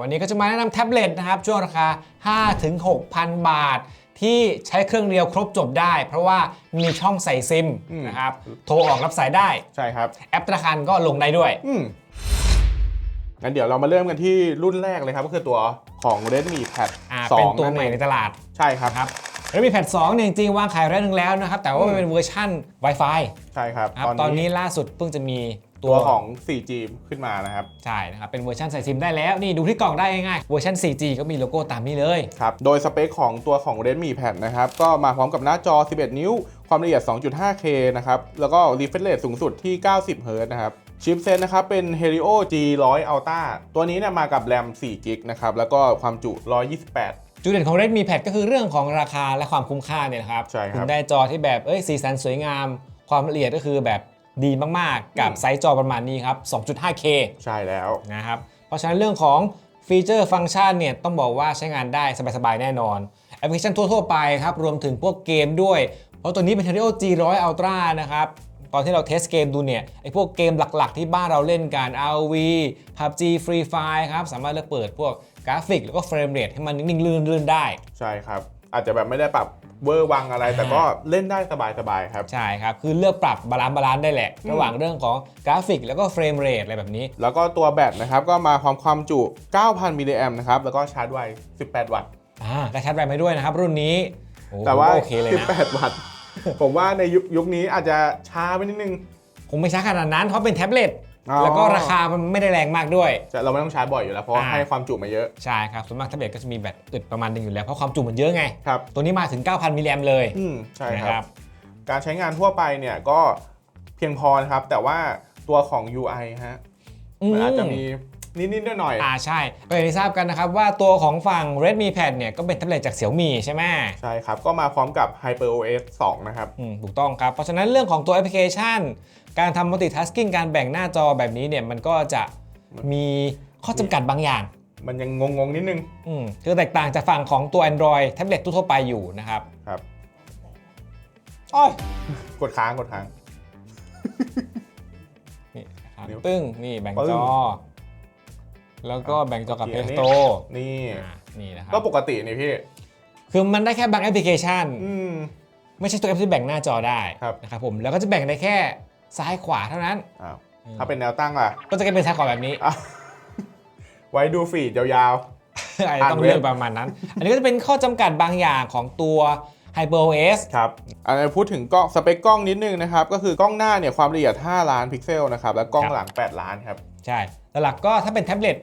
วันนี้ก็จะมาแนะนำแท็บเล็ตนะครับช่วงราคา 5-6,000 บาท ที่ใช้เครื่องเดียวครบจบได้ เพราะว่ามีช่องใส่ซิมอืม นะครับโทรออกรับสายได้ ใช่ครับ แอปธนาคารก็ลงได้ด้วย อืมงั้นเดี๋ยวเรามาเริ่มกันที่รุ่นแรกเลยครับ ก็คือตัวของ Redmi Pad อ่า2เป็นตัวนั่นใหม่เองในตลาดใช่ครับครับแล้วมีแพด2เนี่ยจริงๆ วางขายระยะหนึ่งแล้วนะครับ แต่ว่ามันอืมเป็นเวอร์ชั่น Wi-Fi ใช่ครับ นะครับตอนนี้ล่าสุดเพิ่งจะมี ตัวของ 4G ขึ้นมานะครับ ใช่นะครับ เป็นเวอร์ชันใส่ซิมได้แล้ว นี่ดูที่กล่องได้ง่ายๆเวอร์ชัน 4G ก็มีโลโก้ตามนี้เลยครับ โดยสเปคของตัวของ Redmi Pad นะครับ ก็มาพร้อมกับหน้าจอ 11 นิ้ว ความละเอียด 2.5K นะครับ แล้วก็ refresh rate สูงสุดที่ 90 Hz นะครับชิปเซตนะครับเป็น Helio G100 Ultra ตัวนี้เนี่ยมากับแรม4 g b นะครับแล้วก็ความจุ 128จุดเด่นของ Redmi Pad ก็คือเรื่องของราคาและความคุ้มค่าเนี่ยนะครับใช่ครับณได้จอที่แบบเอ้ยสีสันสวยงาม ความละเอียดก็คือแบบ ดีมากๆ กับอืมไซส์จอประมาณนี้ครับ 2.5K ใช่แล้วนะครับ เพราะฉะนั้นเรื่องของฟีเจอร์ฟังก์ชันเนี่ยต้องบอกว่าใช้งานได้สบายๆ แน่นอน แอปพลิเคชันทั่ว ๆ ไปครับ รวมถึงพวกเกมด้วย เพราะตัวนี้เป็น Helio G100 Ultra นะครับ ตอนที่เราเทสเกมดูเนี่ยไอพวกเกมหลักๆ ที่บ้านเราเล่นกัน RV PUBG Free Fire ครับ สามารถเลือกเปิดพวกกราฟิกแล้วก็เฟรมเรทให้มันนิ่งๆลื่นๆได้ ใช่ครับ อาจจะแบบไม่ได้ปรับ เวอร์วังอะไร แต่ก็เล่นได้สบายๆครับ ใช่ครับ คือเลือกปรับบาลานซ์บาลานซ์ได้แหละ ระหว่างเรื่องของกราฟิกแล้วก็เฟรมเรทอะไรแบบนี้ แล้วก็ตัวแบตนะครับก็มาพร้อมความจุ 9,000 มิลลิแอมนะครับ แล้วก็ชาร์จไว 18 วัตต์อ่าได้ชาร์จแบตมาด้วยนะครับ รุ่นนี้โอ้โหแต่ว่าโอเคเลยนะ18 วัตต์ผมว่าในยุคยุคนี้อาจจะช้าไปนิดนึงคงไม่ช้าขนาดนั้นเพราะเป็นแท็บเล็ตอ๋อ แล้วก็ราคามันไม่ได้แรงมากด้วยจะเราไม่ต้องชาร์จบ่อยอยู่แล้วเพราะว่าอ่าให้ความจุมาเยอะ ใช่ครับ ส่วนมากแท็บเล็ตก็จะมีแบตอึดประมาณหนึงอยู่แล้ว เพราะความจุมันเยอะไง ครับ ตัวนี้มาถึง 9,000 มิลลิแอมเลยอืมใช่นะคครัรับบการใช้งานทั่วไปเนี่ยก็เพียงพอนะครับ แต่ว่าตัวของ UI ฮะ มันอาจจะมีนิดๆหน่อยๆอ่าใช่ ก็อย่างที่ทราบกันนะครับว่าตัวของฝั่ง Redmi Pad เนี่ยก็เป็นแท็บเล็ตจาก Xiaomi ใช่ไหมใช่ครับ ก็มาพร้อมกับ HyperOS 2 นะครับอืมถูกต้องครับ เพราะฉะนั้นเรื่องของตัวแอปพลิเคชัน การทำ multitasking การแบ่งหน้าจอแบบนี้เนี่ยมันก็จะมีข้อจำกัดบางอย่าง มันยังงงๆนิดนึงอืมคือแตกต่างจากฝั่งของตัว Android แท็บเล็ตทั่วๆไปอยู่นะครับครับอ้อยกดค้างกดค้าง นี่นะครับนิ้วตึ้งนี่แบ่งปึ้จง อ แล้วก็แบ่งจอกับโอ Play เค Store นี่อ่านี่นะครัก็บปกตินี่พี่ คือมันได้แค่บางแอปพลิเคชัน อืม ไม่ใช่ตัวแอปที่แบ่งหน้าจอได้ครับ นะครับผมแล้วก็จะแบ่งได้แค่ ซ้ายขวาเท่านั้น อ้าวอืมถ้าเป็นแนวตั้งล่ะ ก็จะกลายเป็นซ้ายขวาแบบนี้อ้าวไว้ดูฟีดยาว อาจจะต้องเลือกประมาณนั้น อันนี้ก็จะเป็นข้อจำกัดบางอย่างของตัว HyperOS ๆ ครับอันนี้พูดถึงกล้องสเปคกล้องนิดนึงนะครับ ก็คือกล้องหน้าเนี่ยความละเอียด 5 ล้านพิกเซลนะครับ แล้วกล้องครับหลัง 8 ล้านครับ ใช่แต่หลักก็ถ้าเป็นแท็บเล็ต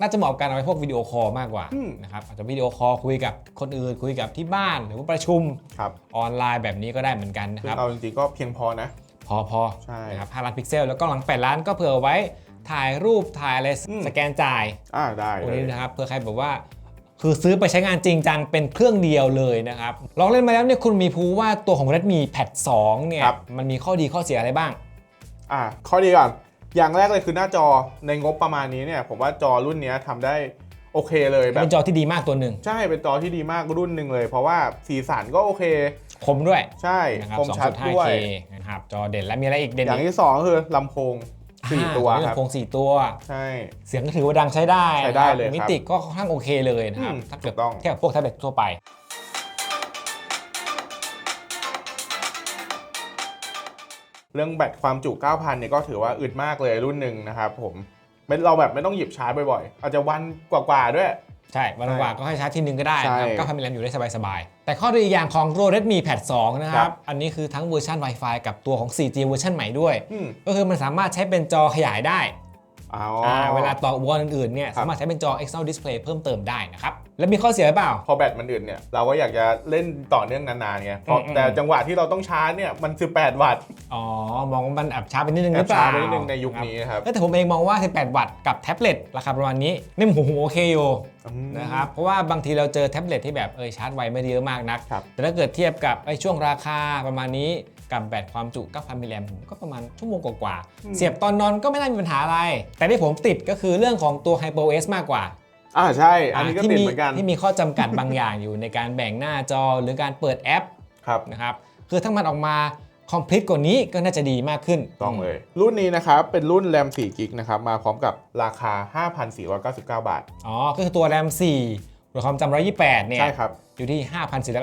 น่าจะเหมาะกับการเอาไว้พวกวิดีโอคอลมากกว่าอืม นะครับอาจจะวิดีโอคอลคุยกับคนอื่นคุยกับที่บ้านหรือว่าประชุมครับออนไลน์แบบนี้ก็ได้เหมือนกันนะซึ่คงรับ เอาจริงๆก็เพียงพอนะ พอพอใช่นะครับ5ล้านพิกเซล แล้วก็หลัง 8 ล้านก็เผื่อไว้ถ่ายรูปถ่ายอะไรอืม สแกนจ่ายอ่าได้ตรงเลนี้ย นะครับเพื่อใครแบบว่า คือซื้อไปใช้งานจริงจังเป็นเครื่องเดียวเลยนะครับลองเล่นมาแล้วเนี่ยคุณมีพูว่าตัวของ Redmi Pad 2เนี่ยครับ มันมีข้อดีข้อเสียอะไรบ้าง อ่าข้อดีก่อน อย่างแรกเลยคือหน้าจอในงบประมาณนี้เนี่ย ผมว่าจอรุ่นเนี้ยทำได้โอเคเลยแบเป็บนจอที่ดีมากตัวหนึ่ง ใช่เป็นจอที่ดีมากรุ่นหนึ่งเลย เพราะว่าสีสันก็โอเค คมด้วยใช่นะครับคมชัดด้วย 2.5K นะครับจอเด่นและมีอะไรอีกเด่นอย่างที่สองก็คือลำโพงสี่อ่าตัวมีครับลำโพงสี่ตัว ใช่ เสียงก็ถือว่าดังใช้ได้ใช้ได้นะครับเลยครับมิติก็ค่อนข้างโอเคเลยนะครับอืมถ้าเกิดถูกต้องเทียบกับพวกแท็บเล็ตทั่วไปเรื่องแบตความจุ 9,000 เนี่ยก็ถือว่าอึดมากเลยรุ่นหนึ่งนะครับผมเป็นเราแบบไม่ต้องหยิบชาร์จบ่อยๆ อาจจะวันกว่าๆด้วย ใช่วันว่างๆก็ให้ชาร์จที่หนึ่งก็ได้นะครับใช่ก็พันมิลลิแอมอยู่ได้สบายๆ แต่ข้อดีอีกอย่างของตัว Redmi Pad 2 นะคครัรับบอันนี้คือทั้งเวอร์ชัน Wi-Fi กับตัวของ 4G เวอร์ชันใหม่ด้วย อืม ก็คือมันสามารถใช้เป็นจอขยายได้อ๋อา เวลาต่ออุปกรณ์อื่นๆเนี่ยครับสามารถใช้เป็นจอ external display เพิ่มเติมได้นะครับ แล้วมีข้อเสียหรือเปล่า พอแบตมันอึดเนี่ยเราก็อยากจะเล่นต่อเนื่องนานๆไงเพราะอืมแต่จังหวะที่เราต้องชาร์จเนี่ยมัน 18 วัตต์ อ๋อ มองว่ามันแอบช้าไปนิดนึงแอหรืบอเปช้าล่าไปนิดนึงในยุคนี้นะครับเอ้ยแต่ผมเองมองว่า 18 วัตต์กับแท็บเล็ตราคาประมาณนี้นี่โอ้โหโอเคอยู่อืมนะครับเพราะว่าบางทีเราเจอแท็บเล็ตที่แบบเออชาร์จไวไม่ได้เยอะมากนักครับแต่ถ้าเกิดเทียบกับไอ้ช่วงราคาประมาณนี้ กับแบตความจุ 9,000มิลลิแอมก็ประมาณชั่วโมงกว่าๆเสียบตอนนอนก็ไม่น่ามีปัญหาอะไร แต่ที่ผมติดก็คือเรื่องของตัว HyperOS มากกว่าอ่าใช่ อันนี้ก็ที่ติดมีเหมือนกันที่มีข้อจำกัดบางอย่างอยู่ในการแบ่งหน้าจอหรือการเปิดแอปครับนะครับคือถ้ามันออกมาคอมพลีทกว่านี้ก็น่าจะดีมากขึ้น ต้องเลย รุ่นนี้นะครับ เป็นรุ่นแรม4กิกนะครับ มาพร้อมกับราคา 5,499 บาท อ๋อ ก็คือตัวแรม4 หรือความจำ128เนี่ยใช่ครับ อยู่ที่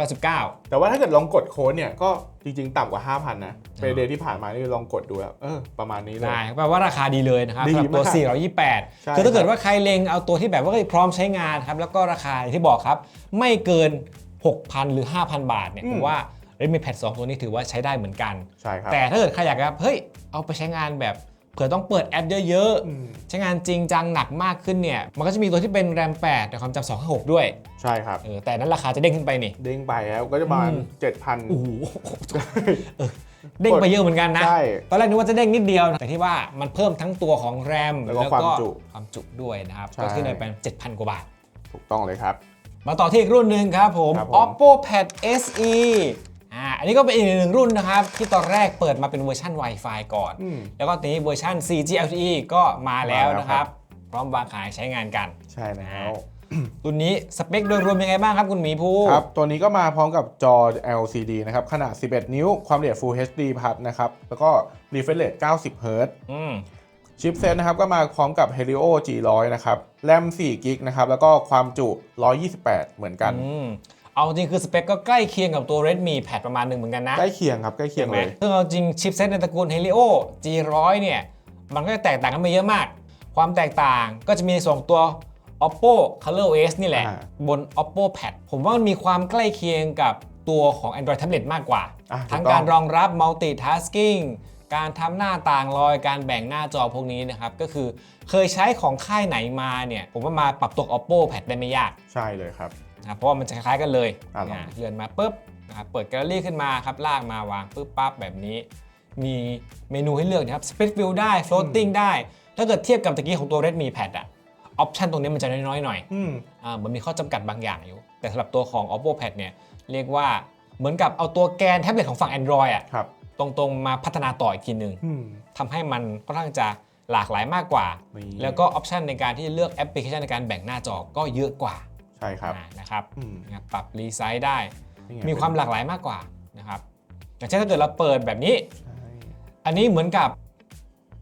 5,499 แต่ว่าถ้าเกิดลองกดโค้ดเนี่ยก็จริงๆ ต่ำกว่า 5,000 นะเปเดที่ผ่านมานี่ลองกดดูแล้วเออประมาณนี้เลยได้แปลว่าราคาดีเลยนะครับดีสำหรับตัวมาก428ใช่คือถ้าเกิคดรับว่าใครเล็งเอาตัวที่แบบว่าเฮ้ยพร้อมใช้งานครับแล้วก็ราคาอย่างที่บอกครับ ไม่เกิน 6,000 หรือ 5,000 บาทเนี่ยอืมผมว่า Redmi Pad 2ตัวนี้ถือว่าใช้ได้เหมือนกัน ใช่ครับ แต่ถ้าเกิดใครอยากแบบเฮ้ยเอาไปใช้งานแบบ เผื่อต้องเปิดแอปเยอะอืมๆใช้งานจริงจังหนักมากขึ้นเนี่ย มันก็จะมีตัวที่เป็น RAM 8แต่ความจำ256 ด้วย ใช่ครับ เออ แต่นั้นราคาจะเด้งขึ้นไปนี่ เด้งไปแล้วก็จะประมาณอืม7,000โอ้โหเออเด้งไปเยอะเหมือนกันนะใช่ตอนแรกนึกว่าจะเด้งนิดเดียวนะแต่ที่ว่ามันเพิ่มทั้งตัวของแรม แล้วก็ความจุความจุด้วยนะครับใช่ก็ขึ้นไปเป็น 7,000 กว่าบาท ถูกต้องเลยครับ มาต่อที่อีกรุ่นหนึ่งครับผมครับผม Oppo Pad SE อ่าอันนี้ก็เป็นอีกหนึ่งรุ่นนะครับ ที่ตอนแรกเปิดมาเป็นเวอร์ชัน Wi-Fi ก่อน อืม แล้วก็ตอนนี้เวอร์ชัน 4G LTE ก็มาแล้วมาแล้วนะคครัรับบพร้อมวางขายใช้งานกัน ใช่แล้ว รุ่นนี้สเปคโดยรวมยังไงบ้างครับคุณหมีภู ครับ ตัวนี้ก็มาพร้อมกับจอ LCD นะครับ ขนาด 11 นิ้ว ความละเอียด Full HD Plus นะครับ แล้วก็ refresh rate 90 Hz อืมชิปเซตนะครับ ก็มาพร้อมกับ Helio G100 นะครับ แรม4กิกนะครับ แล้วก็ความจุ 128 เหมือนกัน อืม เอาจริงคือสเปคก็ใกล้เคียงกับตัว Redmi Pad ประมาณหนึ่งเหมือนกันนะใกล้เคียงครับใกล้เคียงเลยซึ่งเอาจริงชิปเซตในตระกูล Helio G100 เนี่ยมันก็จะแตกต่างกันไปเยอะมาก ความแตกต่างก็จะมีส่วนของตัว Oppo ColorOS นี่แหละอ่าบน Oppo Pad ผมว่ามันมีความใกล้เคียงกับตัวของ Android Tablet มากกว่าอะทั้งถูกต้องการรองรับ multitasking การทำหน้าต่างลอย การแบ่งหน้าจอพวกนี้นะครับ ก็คือเคยใช้ของค่ายไหนมาเนี่ย ผมว่ามาปรับตัว Oppo Pad ได้ไม่ยาก ใช่เลยครับ นะครับเพราะว่ามันจะคล้ายๆกันเลยอะลองอะเลื่อนมาปุ๊บนะครับเปิดแกลเลอรี่ขึ้นมาครับลากมาวางปุ๊บปั๊บแบบนี้ มีเมนูให้เลือกนะครับ split view ได้ floating ได้ ถ้าเกิดเทียบกับตะกี้ของตัว Redmi Pad อะออปชันตรงนี้มันจะน้อยๆหน่อย อืม อ่ามันมีข้อจำกัดบางอย่างอยู่ แต่สำหรับตัวของ Oppo Pad เนี่ย เรียกว่าเหมือนกับเอาตัวแกนแท็บเล็ตของฝั่ง Android อะครับ ตรงๆ มาพัฒนาต่ออีกทีหนึ่งอืม ทำให้มันค่อนข้างจะหลากหลายมากกว่า นี่ แล้วก็ออปชันในการที่เลือกแอปพลิเคชันในการแบ่งหน้าจอก็เยอะกว่า ใช่ครับอ่านะครับอืมนะครับปรับรีไซส์ได้ นี่ไงมีความหลากหลายมากกว่านะครับอย่างเช่นถ้าเกิดเราเปิดแบบนี้ ใช่ อันนี้เหมือนกับ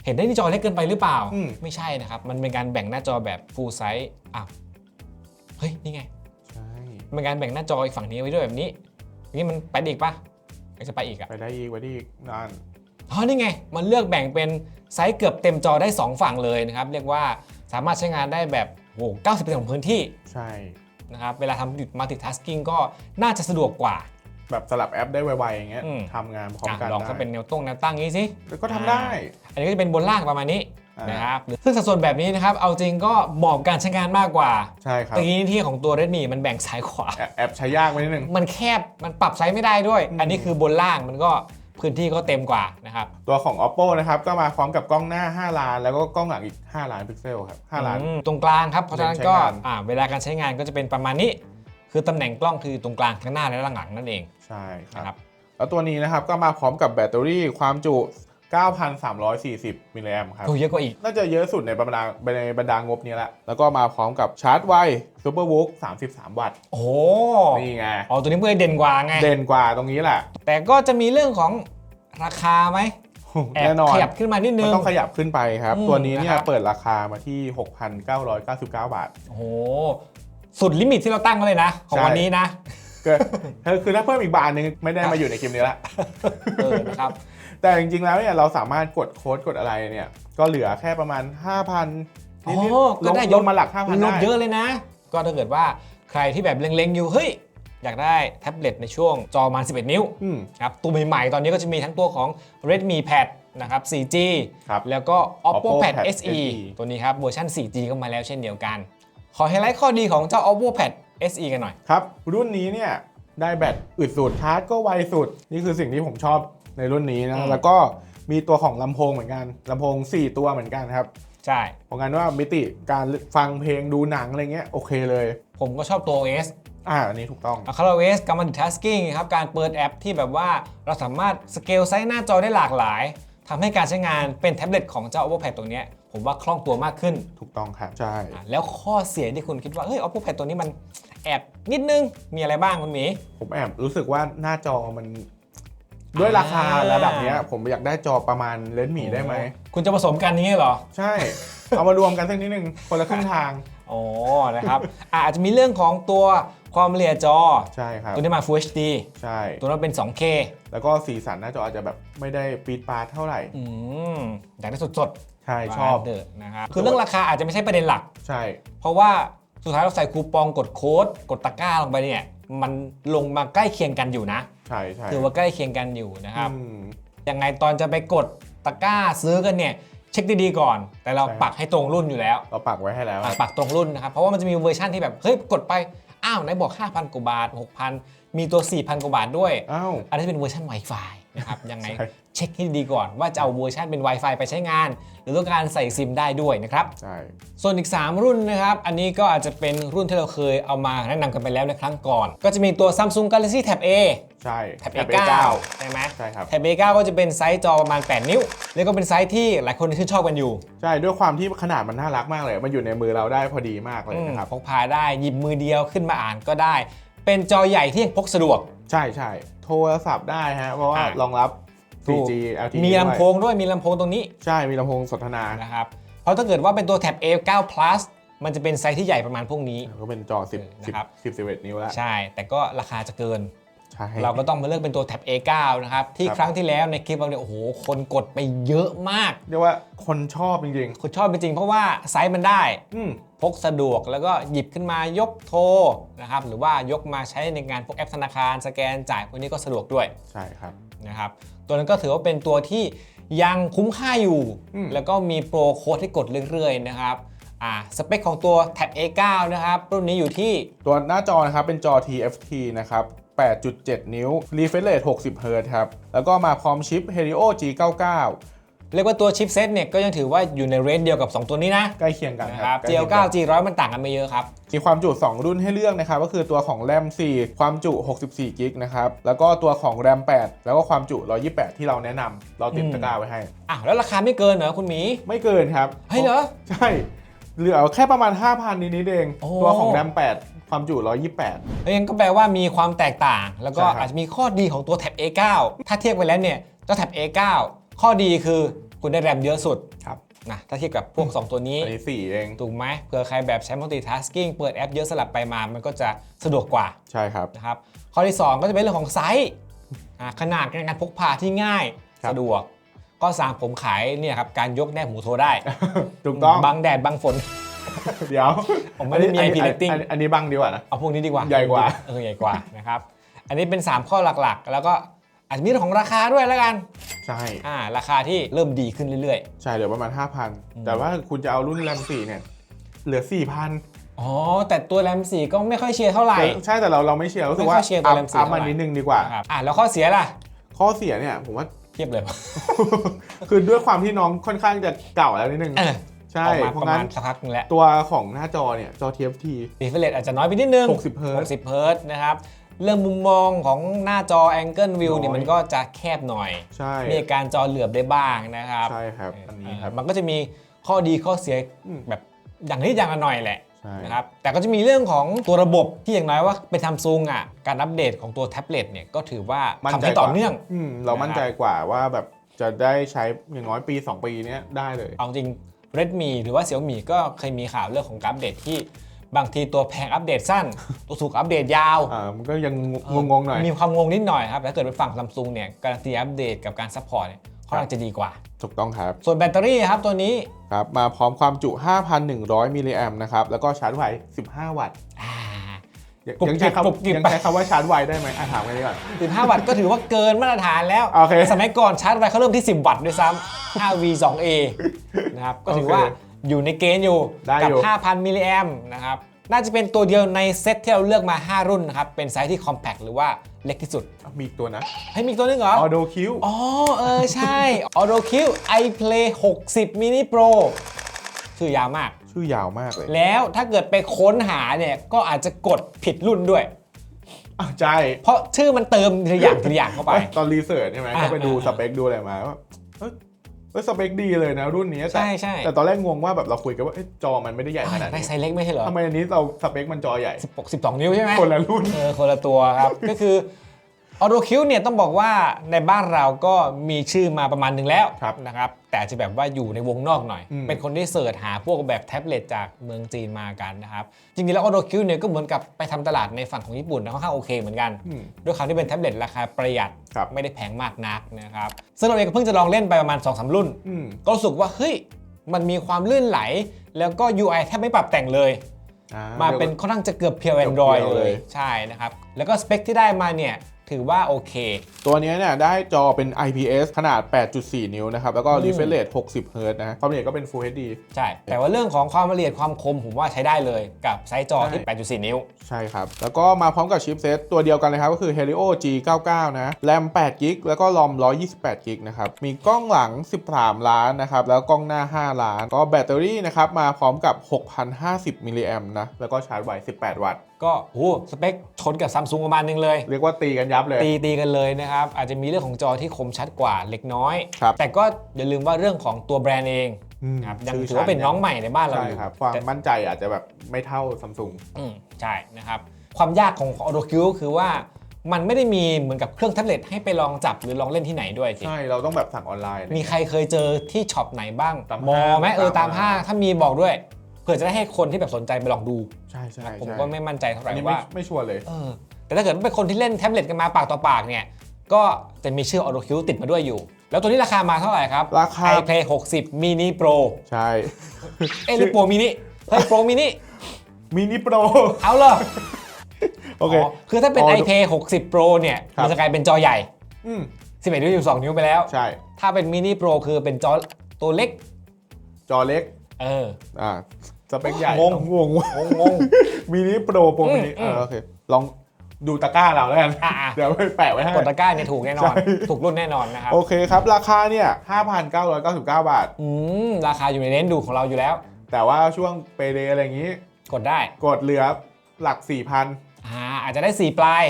เห็นได้ที่จอเล็กเกินไปหรือเปล่า อืม ไม่ใช่นะครับ มันเป็นการแบ่งหน้าจอแบบ full size อ้าวเฮ้ย นี่ไง ใช่มันเป็นการแบ่งหน้าจออีกฝั่งนี้ไว้ด้วยแบบนี้อย่างนี้มันไปได้อีกปะอยากจะไปอีกอะไปได้อีกไปได้อีกนาน อ๋อนี่ไง มันเลือกแบ่งเป็นไซส์เกือบเต็มจอได้2ฝั่งเลยนะครับ เรียกว่าสามารถใช้งานได้แบบโอ้90%ของพื้นที่ ใช่ นะครับเวลาทำหยุด multitasking ก็น่าจะสะดวกกว่าแบบสลับแอปได้ไวๆอย่างเงี้ยอืม ทำงานพร้อมอะกันลองถ้าได้เป็นแนวตรงแนวตั้งนี้สิแล้วก็ทำได้ อันนี้ก็จะเป็นบนล่างประมาณนี้อ่าน นะครับซึ่งสัดส่วนแบบนี้นะครับ เอาจริงก็เหมาะกับการใช้งานมากกว่าใช่ครับ ตะกี้ที่ของตัว Redmi มันแบ่งซ้ายขวา แอบแอบใช้ยากไปนิดนึง มันแคบมันปรับไซส์ไม่ได้ด้วย อืม อันนี้คือบนล่างมันก็ พื้นที่ก็เต็มกว่านะครับ ตัวของ oppo นะครับก็มาพร้อมกับกล้องหน้า 5 ล้าน แล้วก็กล้องหลังอีก 5 ล้านพิกเซลครับ5ล้านอืมตรงกลางครับเพราะฉะนั้นก็ใช้งานอ่าเวลาการใช้งานก็จะเป็นประมาณนี้ คือตำแหน่งกล้องคือตรงกลางทั้งหน้าและหลังนั่นเองใช่คนะครัรับบแล้วตัวนี้นะครับก็มาพร้อมกับแบตเตอรี่ความจุ 9,340 มิลลิแอมครับ โอ้เยอะกว่าอีก น่าจะเยอะสุดในบรรดาในบรรดางบนี้แหละ แล้วก็มาพร้อมกับชาร์จไว Superbook 33 วัตต์ โอ้โหนี่ไง อ๋อ ตัวนี้เพื่อเด่นกว่าไง เด่นกว่าตรงนี้แหละ แต่ก็จะมีเรื่องของราคาไหมแอบแน่นอนขยับขึ้นมานิดนึมันงต้องขยับขึ้นไปครับอืมตัวนี้เนี่ยนะครับเปิดราคามาที่ 6,999 บาท โอ้โห สุดลิมิตที่เราตั้งไว้เลยนะ ของใช่วันนี้นะเกิดคือถ้าเพิ่มอีกบาทหนึงไม่ได้มาอยู่ในคลิปนี้ละเออนะครับ แต่จริงๆแล้วเนี่ยเราสามารถกดโค้ดกดอะไรเนี่ยก็เหลือแค่ประมาณ 5,000นิดโอ้ๆก็ลงได้ลงมาหลัก5,000ลได้ดเยอะเลยนะ ก็ถ้าเกิดว่าใครที่แบบเล็งๆอยู่ เฮ้ย อยากได้แท็บเล็ตในช่วงจอประมาณ11 นิ้วอืม ครับตัวใหม่ๆ ตอนนี้ก็จะมีทั้งตัวของ Redmi Pad นะครับ 4G ครับแล้วก็ Oppo, Oppo Pad, Pad SE SE ตัวนี้ครับเวอร์ชัน 4G ก็มาแล้วเช่นเดียวกัน ขอไฮไลท์ข้อดีของเจ้า Oppo Pad SE กันหน่อย ครับ รุ่นนี้เนี่ยได้แบตอึดสุดชาร์จก็ไวสุด นี่คือสิ่งที่ผมชอบ ในรุ่นนี้อืนะมแล้วก็มีตัวของลำโพงเหมือนกันลำโพง 4 ตัวเหมือนกันครับ ใช่เพราะงั้นว่ามิติการฟังเพลงดูหนังอะไรเงี้ยโอเคเลย ผมก็ชอบตัว OS อ่าอันนี้ถูกต้อง a c o l o r o s การ multitasking ครับ การเปิดแอปที่แบบว่าเราสามารถสเกลไซส์หน้าจอได้หลากหลายทำให้การใช้งานเป็นแท็บเล็ตของเจ้า Oppo Pad ตัวเนี้ยผมว่าคล่องตัวมากขึ้น ถูกต้องครับ ใช่อะแล้วข้อเสียที่คุณคิดว่า เฮ้ย Oppo Pad ตัวนี้มันแอบนิดนึง มีอะไรบ้างคุณหมี ผมแอบรู้สึกว่าหน้าจอมัน ด้วยราคาอ่าระดับเนี้ย ผมอยากได้จอประมาณเลนส์หมีได้ไหม คุณจะผสมกันนี้เหรอ ใช่ เอามารวมกันสักนิดนึงคนละครึ่งทาง โอ้นะครับอะอาจจะมีเรื่องของตัวความละเอียดจอ ใช่ครับ ตัวนี้มา Full HD ใช่ ตัวนั้นเป็น 2K แล้วก็สีสันหน้าจออาจจะแบบไม่ได้ปีดปาดเท่าไหร่ อืมอยากได้สดใช่ๆชอบเดอนะครับ คือเรื่องราคาอาจจะไม่ใช่ประเด็นหลัก ใช่ เพราะว่าสุดท้ายเราใส่คูปองกดโค้ดกดตะกร้าลงไปเนี่ย มันลงมาใกล้เคียงกันอยู่นะ ใช่ใช่ถือว่าใกล้เคียงกันอยู่นะครับอืม ยังไงตอนจะไปกดตะกร้าซื้อกันเนี่ยเช็คดีๆก่อน แต่เราใช่ ปักให้ตรงรุ่นอยู่แล้วเราปักไว้ให้แล้วอะปักตรงรุ่นนะครับเพราะว่ามันจะมีเวอร์ชันที่แบบเฮ้ยกดไปอ้าวไหนบอก 5,000กว่าบาท6,000 มีตัว 4,000กว่าบาทด้วย อ้าวอันนี้เป็นเวอร์ชัน Wi-Fi นะครับยังไงใช่เช็คให้ดีก่อนว่าจะเอาเวอร์ชันเป็น Wi-Fi ไปใช้งาน หรือต้องการใส่ซิมได้ด้วยนะครับ ใช่ ส่วนอีก 3 รุ่นนะครับ อันนี้ก็อาจจะเป็นรุ่นที่เราเคยเอามาแนะนำกันไปแล้วในครั้งก่อน ก็จะมีตัว Samsung Galaxy Tab A ใช่ Tab Tab A9 A9 ใช่ไหมใช่ครับ Tab A9 ก็จะเป็นไซส์จอประมาณ 8 นิ้ว แล้วก็เป็นไซส์ที่หลายคนชื่นชอบกันอยู่ ใช่ด้วยความที่ขนาดมันน่ารักมากเลย มันอยู่ในมือเราได้พอดีมากเลยอืมนะครับพกพาได้หยิบมือเดียวขึ้นมาอ่านก็ได้ เป็นจอใหญ่ที่ยังพกสะดวก ใช่ใช่โทรศัพท์ได้ฮะเพราะว่าอะ รองรับถูก 4G LTE มีลำโพด้วยงด้วยมีลำโพงตรงนี้ใช่มีลำโพงสนทนานะครับ เพราะถ้าเกิดว่าเป็นตัว Tab A9 Plus มันจะเป็นไซส์ที่ใหญ่ประมาณพวกนี้ ก็เป็นจอ 10 นะครับ 10 10 11 นิ้วแล้วใช่ แต่ก็ราคาจะเกิน ใช่เราก็ต้องมาเลือกเป็นตัว Tab A9 นะครับ ที่ครับครั้งที่แล้วในคลิปเราเนี่ยโอ้โห คนกดไปเยอะมาก เรียกว่าคนชอบจริงคนชอบจริงๆเพราะว่าไซส์มันได้ ๆอืม พกสะดวกแล้วก็หยิบขึ้นมายกโทรนะครับหรือว่ายกมาใช้ในงานพวกแอปธนาคาร สแกนจ่ายพวกนี้ก็สะดวกด้วยใช่ครับนะครับตัวนั้นก็ถือว่าเป็นตัวที่ยังคุ้มค่าอยู่อืมแล้วก็มีโปรโค้ดให้กดเรื่อยๆนะครับอ่าสเปคของตัว Tab A9 นะครับรุ่นนี้อยู่ที่ตัวหน้าจอนะครับเป็นจอ TFT นะครับ8.7 นิ้ว refresh rate 60 Hz ครับแล้วก็มาพร้อมชิป Helio G99 เรียกว่าตัวชิปเซ็ตเนี่ยก็ยังถือว่าอยู่ในเรนจ์เดียวกับ 2 ตัวนี้นะใกล้เคียงกันนะคครัรับบใกล้เคียง G9 กัน G100 มันต่างกันไม่เยอะครับ มีความจุ 2 รุ่นให้เลือกนะครับ ก็คือตัวของ RAM 4ความจุ 64 กิกนะครับ แล้วก็ตัวของ RAM 8แล้วก็ความจุ 128 ที่เราแนะนำเราติดอืมตะกร้าไว้ให้อ้าวแล้วราคาไม่เกินเหรอคุณหมี ไม่เกินครับเฮ้ยเหรอใช่ เหลือแค่ประมาณ 5,000 นิดๆเอง โอ้ ตัวของ RAM 8ความจุ 128แล้วยังก็แปลว่ามีความแตกต่าง แล้วก็ใช่ครับ อาจจะมีข้อดีของตัว Tab A9 ถ้าเทียบไปแล้วเนี่ยเจ้า Tab A9 ข้อดีคือคุณได้แรมเยอะสุดครับนะถ้าเทียบกับพวก 2 ตัวนี้อันนี้4เองถูกไหมเผื่อใครแบบใช้ multitasking เปิดแอปเยอะสลับไปมามันก็จะสะดวกกว่าใช่ครับนะครับข้อที่ 2 ก็จะเป็นเรื่องของไซส์อ่าขนาดการพกพาที่ง่ายครับสะดวก ก็สามผมขายเนี่ยครับการยกแนบหมูโทรได้ถูกต้องบังแดดบังฝนเดี๋ยวผมไม่ได้มีอัน IP นี้ rating อันนี้อันนี้บังดีกว่านะเอาพวกนี้ดีกว่าใหญ่กว่าเออใหญ่กว่านะครับอันนี้เป็น 3 ข้อหลักๆ แล้วก็ อาจจะมีเรื่องของราคาด้วยแล้วกัน ใช่ อ่า ราคาที่เริ่มดีขึ้นเรื่อย ใช่เหลือประมาณ 5,000 แต่ว่าคุณจะเอารุ่น RAM 4เนี่ย เหลือ 4,000ๆ อ๋อ แต่ตัวแรมสีก็ไม่ค่อยเชียร์เท่าไหร่ ใช่แต่เราเราไม่เชียร์รู้สึกไม่ว่าค่อยเชียร์ตัวอัพ RAM 4 อัพมาเท่าไหร่ นิดนึงดีกว่า นะครับอ่าแล้วข้อเสียล่ะ ข้อเสียเนี่ยผมว่า เทียบเลยคือด้วยความที่น้องค่อนข้างจะเก่าแล้วนิดนึง เออใช่ออกมาเพประราะมางั้ณนสักพักหนึงแล้วตัวของหน้าจอเนี่ยจอ TFT รีเฟรชอาจจะน้อยไปนิดนึง60เฮิร์ตซ์60เฮิร์ตซ์นะครับ เรื่องมุมมองของหน้าจอ Angle View เนี่ยน้อยมันก็จะแคบหน่อย ใช่ มีอาการจอเหลือบได้บ้างนะครับใช่ครับอันนี้ครับเมันก็จะมีข้อดีข้อเสียอืมแบบอย่างนี้อย่างละหน่อยแหละใช่นะครับแต่ก็จะมีเรื่องของตัวระบบที่อย่างน้อยว่าเป็นซัมซุงอะการอัปเดตของตัวแท็บเล็ตเนี่ยก็ถือว่ามั่นทำใจให้กต่อว่าเนื่องอืมเรามั่นใจกว่าว่าแบบจะได้ใช้อย่างน้อยปี 2 ปีเนี้ยได้เลย เอาจริง Redmi หรือว่า Xiaomi ก็เคยมีข่าวเรื่องของการอัปเดตที่ บางทีตัวแพงอัปเดตสั้น ตัวถูกอัปเดตยาวอ่ามันก็ยังงงๆหน่อยมีความงงนิดหน่อยครับถ้าเกิดเป็นฝั่งซัมซุงเนี่ยการันตีอัปเดตกับการซัพพอร์ตเนี่ยค่อนข้างจะดีกว่า ถูกต้องครับ ส่วนแบตเตอรี่ครับตัวนี้ครับมาพร้อมความจุ 5,100 มิลลิแอมนะครับแล้วก็ชาร์จไว 15 วัตต์อ่ายังกรุบยังกริใช้บกรุบกริบ คำยังไปใช้คำว่าชาร์จไวได้ไหมอะถามกันดีก่อน15 วัตต์ก็ถือว่าเกินมาตรฐานแล้ว โอเคสมัยก่อนชาร์จไฟเขาเริ่มที่ 10 วัตต์ด้วยซ้ำ 5V 2A นะครับก็ถือว่าโอเค อยู่ในเกณฑ์อยู่ได้กัอยู่ 5,000 มิลลิแอมนะครับ น่าจะเป็นตัวเดียวในเซตที่เราเลือกมา 5 รุ่นนะครับ เป็นไซส์ที่ compact หรือว่าเล็กที่สุด มีอีกตัวนะให้ยมีอีกตัวนึงเหรอ ออโดคิว อ๋อ เออ ใช่ Auto Q iPlay 60 Mini Pro ชื่อยาวมาก ชื่อยาวมากเลยแล้วถ้าเกิดไปค้นหาเนี่ย ก็อาจจะกดผิดรุ่นด้วยอะใช่เพราะชื่อมันเติมทีละอย่างทีละอย่างเข้าไปเอ้ยตอนรีเสิร์ชใช่ไหมอ่า ก็ไปดูอ่าสเปคดูอะไรมาว่า เอ้ยเอ้ยสเปคดีเลยนะรุ่นนี้แต่ใช่ใช่แต่ตอนแรกงงว่าแบบเราคุยกันว่าเอ้ยจอมันไม่ได้ใหญ่ขนาดได้นี้ไซส์เล็กไม่ใช่เหรอทำไมอันนี้เราสเปคมันจอใหญ่16 12 นิ้วใช่ไหมคนละรุ่นเออคนละตัวครับ ก็คือ ออโ q คิวเนี่ยต้องบอกว่าในบ้านเราก็มีชื่อมาประมาณหนึ่งแล้วครับนะครับแต่อาจจะแบบว่าอยู่ในวงนอกหน่อยอืมเป็นคนที่เสิร์ชหาพวกแบบแท็บเล็ตจากเมืองจีนมากันนะครับจริงๆแล้วออโ q คิวเนี่ยก็เหมือนกับไปทำตลาดในฝั่งของญี่ปุ่นนะค่อนข้างโอเคเหมือนกันอืมด้วยความที่เป็นแท็บเล็ตราคาประหยัดครับไม่ได้แพงมากนักนะครับซึ่งเราเองก็เพิ่งจะลองเล่นไปประมาณ2อสรุ่นอืมก็รู้สึกว่าเฮ้ยมันมีความลื่นไหล แล้วก็ UI แทบไม่ปรับแต่งเลยอ่มาเป็นค่อนข้างจะเกือบเพียวเกือบ Android เพียวเลเลยยใช่นะครับแล้วก็สเปคที่ได้มาเนี่ย ถือว่าโอเค ตัวเนี้ยเนี่ยได้จอเป็น IPS ขนาด 8.4 นิ้วนะครับ แล้วก็อืม refresh rate 60 Hz นะ ความละเอียดก็เป็น Full HD ใช่ แต่ว่าเรื่องของความละเอียดความคมผมว่าใช้ได้เลยกับไซส์จอที่ใช่8.4 นิ้ว ใช่ครับ แล้วก็มาพร้อมกับชิปเซตตัวเดียวกันเลยครับก็คือ Helio G99 นะ RAM 8 g b แล้วก็ ROM 128 g b นะครับ มีกล้องหลัง 13 ล้านนะครับ แล้วกล้องหน้า 5 ล้าน ก็แบตเตอรี่นะครับมาพร้อมกับ 6,050มิลลิแอมนะ แล้วก็ชาร์จไว 18 วัตต์ ก็โอ้โหสเปคชนกับซัมซุงประมาณนึงเลย เรียกว่าตีกันยับเลย ตีตีกันเลยนะครับ อาจจะมีเรื่องของจอที่คมชัดกว่าเล็กน้อย ครับแต่ก็อย่าลืมว่าเรื่องของตัวแบรนด์เองอืมครับยังชื่อถือว่าเป็นชั้นน้องใหม่ในบ้านเราใช่อยู่ ครับ ความแต่ มั่นใจอาจจะแบบไม่เท่าซัมซุง อืมใช่นะครับ ความยากของ Auto Q ก็คือว่ามันไม่ได้มีเหมือนกับเครื่องแท็บเล็ตให้ไปลองจับหรือลองเล่นที่ไหนด้วยสิ ใช่ เราต้องแบบสั่งออนไลน์ มีใครเคยเจอที่ช็อปไหนบ้างตามมอห้างไหมเออตาตามมห้าห้างงถ้ามีบอกด้วย เผื่อจะได้ให้คนที่แบบสนใจไปลองดู ใช่ใช่ผมใช่ก็ไม่มั่นใจเท่าไหอัร่นนี้ไม่ว่า ไม่ชัวร์เลย เออ แต่ถ้าเกิดว่าเป็นคนที่เล่นแท็บเล็ตกันมาปากต่อปากเนี่ยก็จะมีชื่อ Auto Q ติดมาด้วยอยู่ แล้วตัวนี้ราคามาเท่าไหร่ครับ ราคา iPlay 60 mini pro ใช่เอ้ยหรือ pro mini เฮ้ย pro mini มินิโปรเอาเหรอโอเคคือถ้าเป็นอ๋อ iPlay 60 pro เนี่ยครับมันจะกลายเป็นจอใหญ่อืม11นิ้ว12นิ้วไปแล้ว ใช่ ถ้าเป็น mini pro คือเป็นจอตัวเล็ก จอเล็ก เออ อ่าสเปคใหญ่ งง งง งงงมินิโปรโปรอืมมินิอืเอมอโอเค ลอง ดูตะกร้าเราแล้วกันอะอะ เดี๋ยวไปแปะไว้ให้ กดตะกร้าเนี่ยถูกแน่นอน ใช่ ถูกรุ่นแน่นอนนะครับ โอเคครับ ราคาเนี่ย 5,999 บาท อืม ราคาอยู่ในเลนส์ดูของเราอยู่แล้ว แต่ว่าช่วงเปเดอะไรอย่างนี้ กดได้ กดเหลือหลัก 4,000 อ่า อาจจะได้ 4 ปลาย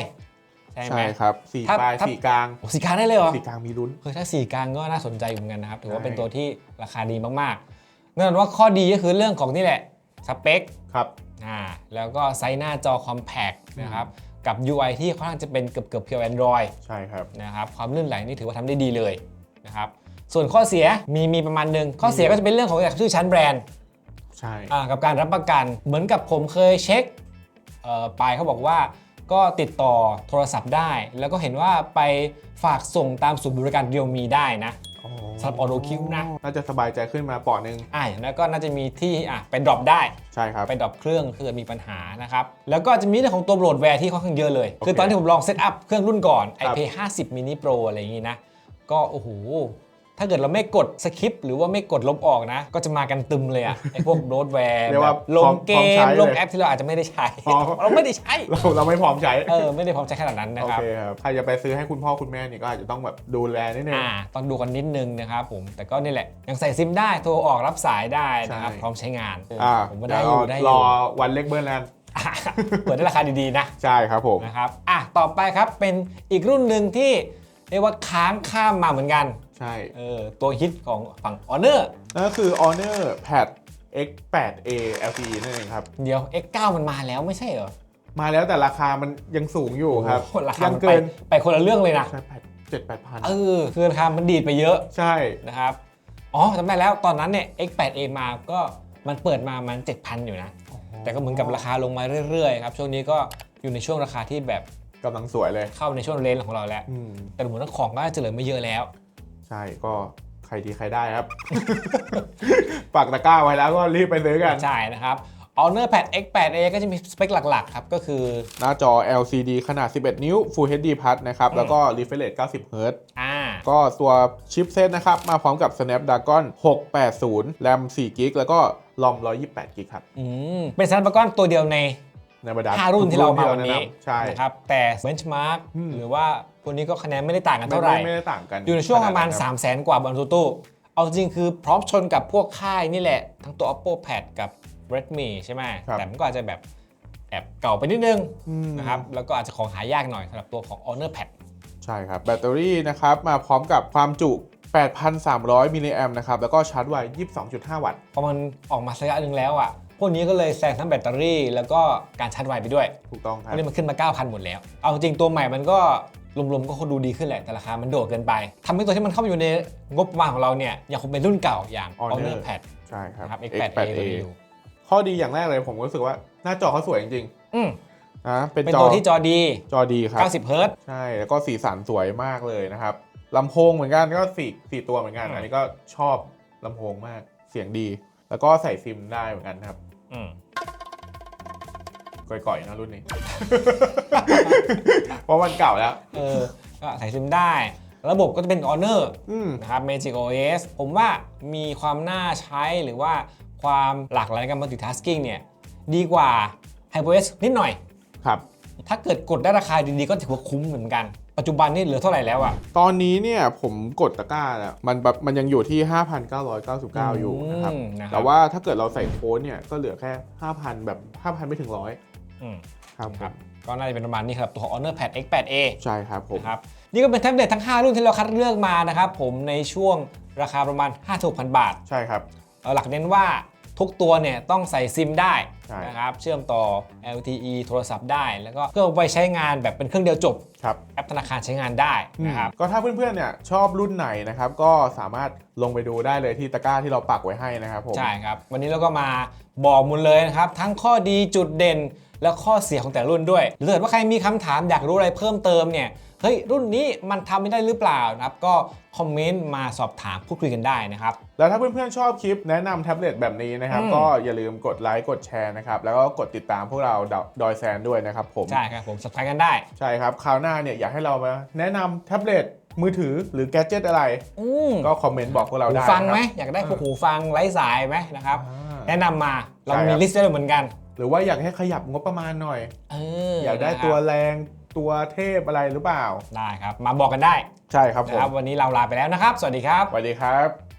ใช่ไหม ใช่ครับสี่ถ้าปลายถ้าสี่กลางโอ้สีกลางได้เลยเหรอสี่กลางมีลุ้นเฮ้ยถ้าสีกลางก็น่าสนใจอยู่เหมือนกันนะครับ ถือว่าใช่เป็นตัวที่ราคาดีมากๆแน่นอนว่าข้อดีก็คือเรื่องของนี่แหละ สเปค ครับ อ่า แล้วก็ไซส์หน้าจอ compact นะครับ กับ UI ที่ค่อนข้างจะเป็นเกือบเกือบเพียว Android ใช่ครับนะครับความลื่นไหลนี่ถือว่าทำได้ดีเลยนะครับส่วนข้อเสียมีมีประมาณหนึ่งข้อเสียก็จะเป็นเรื่องของชื่อชั้นแบรนด์ใช่อ่ากับการรับประกันเหมือนกับผมเคยเช็คเอ่อไปเขาบอกว่าก็ติดต่อโทรศัพท์ได้ แล้วก็เห็นว่าไปฝากส่งตามศูนย์บริการเรียวมีได้นะ สำหรับ Auto Q นะน่าจะสบายใจขึ้นมาปอดนึงอ่าแล้วก็น่าจะมีที่อะเป็นดรอปได้ใช่ครับไปดรอปเครื่องถ้าเกิดมีปัญหานะครับแล้วก็จะมีเรื่องของตัวโหลดแวร์ที่ค่อนข้างเยอะเลยโอเคคือตอนที่ผมลองเซตอัพเครื่องรุ่นก่อนครับ iPay 50 mini pro อะไรอย่างงี้นะก็โอ้โห ถ้าเกิดเราไม่กดสคริปต์หรือว่าไม่กดลบออกนะ ก็จะมากันตึมเลยอะไอพวกโหลดแวร์เรียกว่าลพร้งอมเกพร้อมใช้มเลยลงแอปที่เราอาจจะไม่ได้ใช้ อ๋อ เราไม่ได้ใช้ เราเราไม่พร้อมใช้เออ ไม่ได้พร้อมใช้ขนาดนั้นนะโอครับ เคครับใครจะไปซื้อให้คุณพ่อคุณแม่นี่ก็อาจจะต้องแบบดูแลนิดนึง อ่าต้องดูกันนิดนึงนะครับผม แต่ก็นี่แหละ ยังใส่ซิมได้ โทรออกรับสายได้นะครับ ใช่ พร้อมใช้งาน อ่าผมว่าได้อยู่ได้อรยู่ อวันเล็กเบิร์นแลนด์อะเปิดได้ราคาดีๆนะใช่ครับผม นะครับ อะ ต่อไปครับ เป็นอีกรุ่นหนึ่งที่เรียกว่าค้างข้ามมาเหมือนกัน ใช่เออตัวฮิตของฝั่ง Honor นั่นก็คือ Honor Pad X8A LTE นั่นเองครับ เดี๋ยว X9 มันมาแล้วไม่ใช่เหรอมาแล้วแต่ราคามันยังสูงอยู่ครับ โอ้โหราคายัมันเกิไปนไปคนละเรื่องเลยนะ ใช่แปดเจ็ดแปดพันเออ คือราคามันดีดไปเยอะใช่ นะครับ อ๋อจำได้แล้วตอนนั้นเนี่ย X8A มาก็มันเปิดมามัน 7,000 อยู่นะ แต่ก็เหมือนกับราคาลงมาเรื่อยๆครับ ช่วงนี้ก็อยู่ในช่วงราคาที่แบบกำลังสวยเลย เข้าในช่วงเลนของเราแล้ว อืมแต่เหมือนว่าของก็จะเหลือไม่เยอะแล้ว ใช่ก็ใครดีใครได้ครับปักตะกร้าไว้แล้วก็รีบไปซื้อกัน ใช่นะครับ Honor Pad X8A ก็จะมีสเปคหลักๆ ครับ ก็คือ หน้าจอ LCD ขนาด 11 นิ้ว Full HD Plus นะครับ แล้วก็ refresh rate 90 Hz อ่า ก็ตัวชิปเซตนะครับ มาพร้อมกับ Snapdragon 680 RAM 4 g b แล้วก็ ROM 128 g b ครับ อืม เป็นซันปะก้อนตัวเดียวใน ในบรรดา5รุ่นที่เรามาวันนี้แะำใช่นะครับแต่เบนช์มาร์กอืมหรือว่าพวกนี้ก็คะแนนไม่ได้ต่างกันไม่เท่าไหร่ได้ไม่ได้ต่างกันอยู่ในช่วงประมาณขนดนั้นคบ3 0 0แสนกว่าบนตู้เอาจริงคือพร้อมชนกับพวกค่ายนี่แหละ ทั้งตัว Oppo Pad กับ Redmi ใช่ไหมครับแต่มันก็อาจจะแบบแอบเก่าไปนิดนึงอืมนะครับแล้วก็อาจจะของหายากหน่อยสำหรับตัวของ Honor Pad ใช่ครับ แบตเตอรี่นะครับมาพร้อมกับความจุ 8,300 มิลลิแอมนะครับแล้วก็ชาร์จไว 22.5 วัตต์พอมันออกมาระยะหนึ่งแล้วอะ พวกนี้ก็เลยแซงทั้งแบตเตอรี่ แล้วก็การชาร์จไวไปด้วยถูกต้องครับอันนี้มันขึ้นมา 9,000 หมดแล้ว เอาจริงตัวใหม่มันก็รวมๆก็คงดูดีขึ้นแหละ แต่ราคามันโดดเกินไปทำให้ตัวที่มันเข้ามาอยู่ในงบประมาณของเราเนี่ยยังคงเป็นรุ่นเก่าอย่าง Honor Honor Pad ใช่ครับ นะครับ X8A ตัวนี้อยู่ข้อดีอย่างแรกเลยผมรู้สึกว่าหน้าจอเขาสวยจริงอืมๆนะเป็นเป็นจอตัวที่จอดี จอดีครับ 90 เฮิร์ตซ์ ใช่ แล้วก็สีสันสวยมากเลยนะครับลำโพงเหมือนกันก็สี่สี่ตัวเหมือนกัน อืม อันนี้ก็ชอบลำโพงมากเสียงดี แล้วก็ใส่ซิมได้เหมือนกันครับ อืมก่อยๆนะรุ่นนี้ เพราะมันเก่าแล้ว เออก็ใส่ซิมได้ ระบบก็จะเป็น Honor อืม นะครับ Magic OS ผมว่ามีความน่าใช้หรือว่าความหลากหลายในการ multitasking เนี่ย ดีกว่า HyperOS นิดหน่อย ครับ ถ้าเกิดกดได้ราคาดีๆ ก็ถือว่าคุ้มเหมือนกัน ปัจจุบันนี่เหลือเท่าไหร่แล้วอะ ตอนนี้เนี่ยผมกดตะกร้าเนี่ยมันแบบมันยังอยู่ที่ 5,999 อยู่นะครับ อืมนะครับ แต่ว่าถ้าเกิดเราใส่โค้ดเนี่ยก็เหลือแค่ 5,000 แบบ 5,000 ไม่ถึงร้อยอืมครับครับก็น่าจะเป็นประมาณนี้ครับตัวของ Honor Pad X8A ใช่ครับผม นะครับนี่ก็เป็นแท็บเล็ตทั้ง 5 รุ่นที่เราคัดเลือกมานะครับผมในช่วงราคาประมาณ 5 6 0 0บาท ใช่ครับ เอาหลักเน้นว่า ทุกตัวเนี่ยต้องใส่ซิมได้ใช่นะครับเชื่อมต่อ LTE โทรศัพท์ได้ แล้วก็เพื่อไปใช้งานแบบเป็นเครื่องเดียวจบครับแอปธนาคารใช้งานได้นะครับก็ถ้าเพื่อนๆเนี่ยชอบรุ่นไหนนะครับก็สามารถลงไปดูได้เลยที่ตะกร้าที่เราปักไว้ให้นะครับผมใช่ครับ วันนี้เราก็มาบอกหมุลเลยนะครับ ทั้งข้อดีจุดเด่นและข้อเสียของแต่ละรุ่นด้วยหรือถ้าเกิดว่าใครมีคำถามอยากรู้อะไรเพิ่มเติมเนี่ย เฮ้ยรุ่นนี้มันทำไม่ได้หรือเปล่านะครับก็คอมเมนต์มาสอบถามพูดคุยกันได้นะครับ แล้วถ้าเพื่อนๆชอบคลิปแนะนำแท็บเล็ตแบบนี้นะครับอืมก็อย่าลืมกดไลค์กดแชร์นะครับแล้วก็กดติดตามพวกเราดอยแซนด้วยนะครับผมใช่ครับผมสอบถามกันได้ใช่ครับคราวหน้าเนี่ยอยากให้เรามาแนะนำแท็บเล็ตมือถือหรือแกดเจิตอะไรอืมก็คอมเมนต์บอกพวกเราหูได้ฟังไหมนะครับอยากได้พวกหูฟังไร้สายไหมนะครับอ่าแนะนำมาเราใช่คมีรับลิสต์ไว้เหมือนกัน หรือว่าอยากให้ขยับงบประมาณหน่อยเอออยากได้นะครับตัวแรง ตัวเทพอะไรหรือเปล่า ได้ครับ มาบอกกันได้ใช่ครับผนะมครับ วันนี้เราลาไปแล้วนะครับ สวัสดีครับ สวัสดีครับ